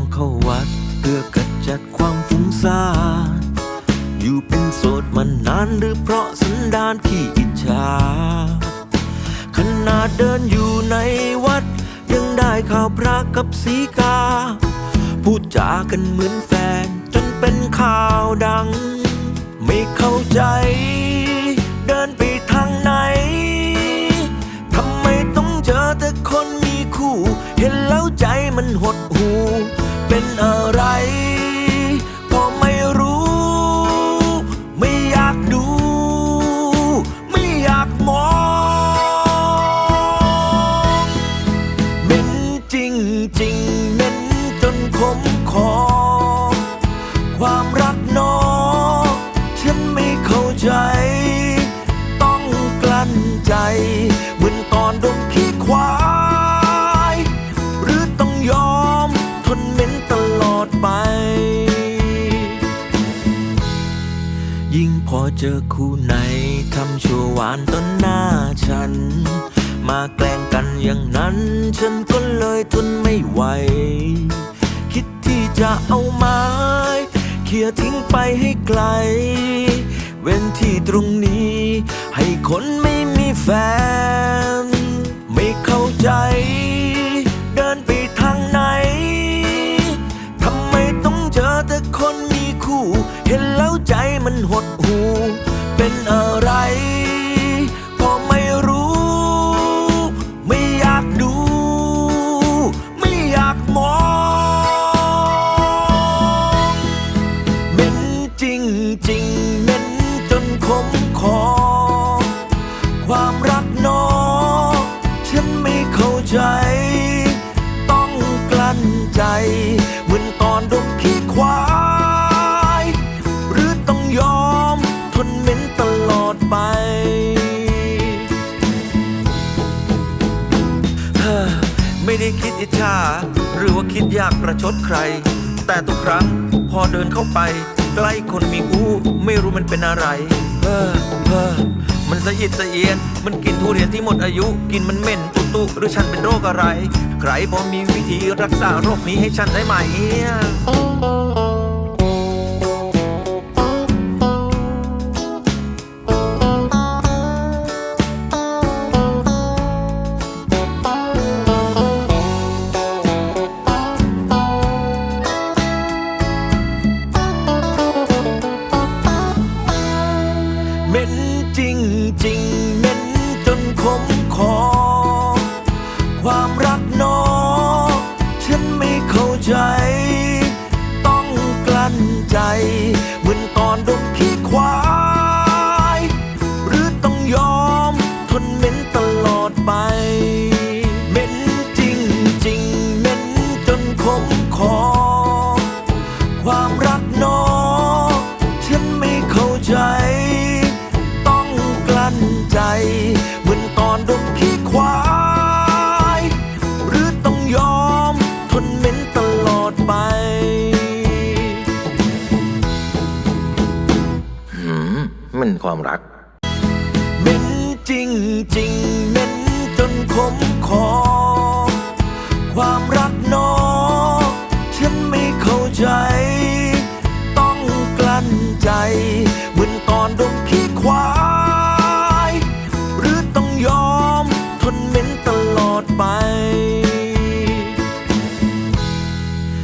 องเข้าวัด เพื่อกำจัดความฟุ้งซ่านอยู่เป็นโสดมานานหรือเพราะสันดานขี้อิจฉาขนาดเดินอยู่ในวัด ยังได้ข่าวพระกับสีกา พูดจากันเหมือนแฟน จนเป็นข่าวดัง ไม่เข้าใจ เดินไปทางไหนทำไมต้องเจอแต่คนมีคู่ เห็นแล้วใจมันหดหู อะไร ก็ไม่รู้ ไม่อยากดู ไม่อยากมองเหม็นจริงจริงเหม็นจนขมคอความ เจอคู่ไหนทำชั่วหวานต้นหน้าฉัน มาแกล้งกันอย่างนั้น ฉันก็เลยทนไม่ไหว คิดที่จะเอาไม้เขี่ยทิ้งไปให้ไกล เว้นที่ตรงนี้ ให้คนไม่มีแฟน คู่ เห็นแล้วใจมันหดหู เป็นอะไรก็ไม่รู้ ไม่อยากดู ไม่อยากมองเหม็นจริงจริงเหม็นจนขมคอ ความรักน้อง ฉันไม่เข้าใจ ต้องกลั้นใจ คิดอิจฉาหรือว่าคิดอยากประชดใคร แต่ทุกครั้งพอเดินเข้าไป ใกล้คนมีคู่ไม่รู้มันเป็นอะไรเพ้อเพ้อมันสะอิดสะเอียน มันกินทุเรียนที่หมดอายุ กินมันเหม็นตุตุหรือฉันเป็นโรคอะไร ใครพอมีวิธีรักษาโรคนี้ให้ฉันได้ไหม ใจ มันความรักเหม็นจริงจริงเหม็นจนขมคอความรัก